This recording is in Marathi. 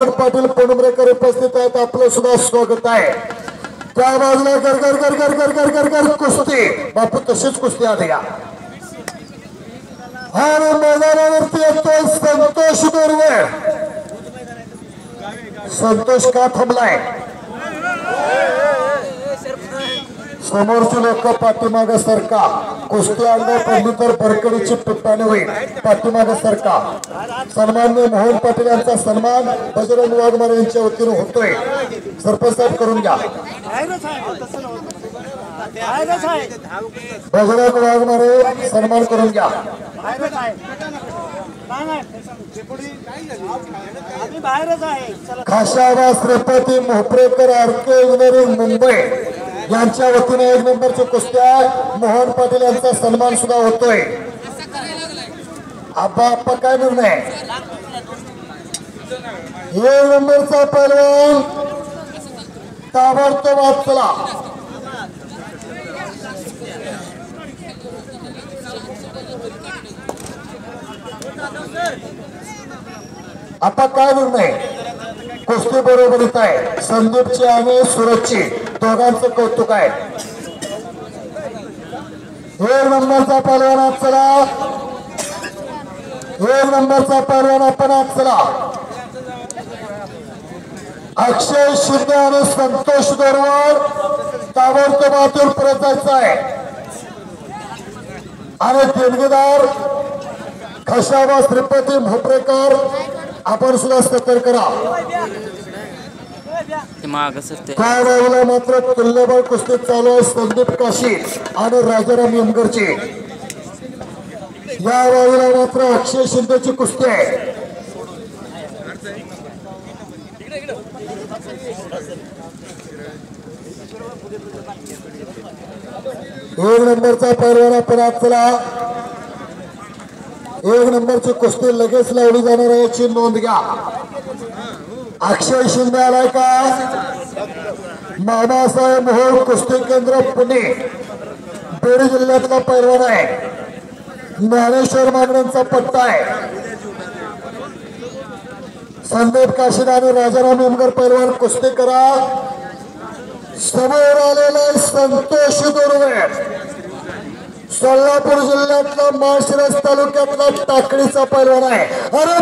पाटील पोडुमरेकर उपस्थित आहेत. आपलं सुद्धा स्वागत आहे. त्या बाजूला कर कर कर कर कर कर कर कर कुस्ती. बापू तशीच कुस्ती आधी या. आणि मैदानावरती येतोय संतोष दोरवे. संतोष का थांबलाय? समोरची लोक पाठीमाग सरका. कुस्ती आणलं पडली तर भरकडीची पिप्पाने होईल. पाठीमाग सरका. सन्मान्य मोहन पाटील यांचा सन्मान बजरंग वाघमारे यांच्या वतीने होतोय. सरपंच साहेब करून घ्या. बजरंग वाघमारे सन्मान करून घ्या. खाशावा खाशाबा श्रीपती मोहप्रेकर आरके इंजिनिअरिंग मुंबई. यांच्या वतीने एक नंबरच्या कुस्त्या मोहन पाटील यांचा सन्मान सुद्धा होतोय. आबा आपण काय निर्णय? एक नंबरचा पैलवान ताबडतोब आत चला. आता काय निर्णय? कुस्ती बरोबरीत आहे. संदीपची आणि सुरजची दोघांचं कौतुक आहे. एक नंबरचा पैलवान आत चला एक नंबरचा पैलवान आपण आत चला अक्षय शिंदे आणि संतोष दोरवर ताबडतोब आतून परत जायचं आहे. आणि देणगीदार खशाबा श्रीपती भोपरेकर आपण सुद्धा सतर्क बाजूला मात्र तुल्यबळ कुस्ती चालू आहे संदीप काशी आणि राजाराम यमगरची या बाजूला मात्र अक्षय शिंदेची कुस्ती आहे. एक नंबरचा पैलवान आपण चला. एक नंबरची कुस्ती लगेच लावली जाणार आहे. याची नोंद घ्या. अक्षय शिंदे आलाय का? मामासाहेब मोहोळ कुस्ती केंद्र पुणे. बीड जिल्ह्यातला पैलवान आहे. ज्ञानेश्वर मागण्यांचा पट्टा आहे. संदीप काशीद आणि राजाराम यमगर पैलवान कुस्ती करा. समोर आलेला संतोष दुर्वे. सोलापूर जिल्ह्यातला माळशिरस तालुक्यातला टाकळीचा पैलवान आहे. अरे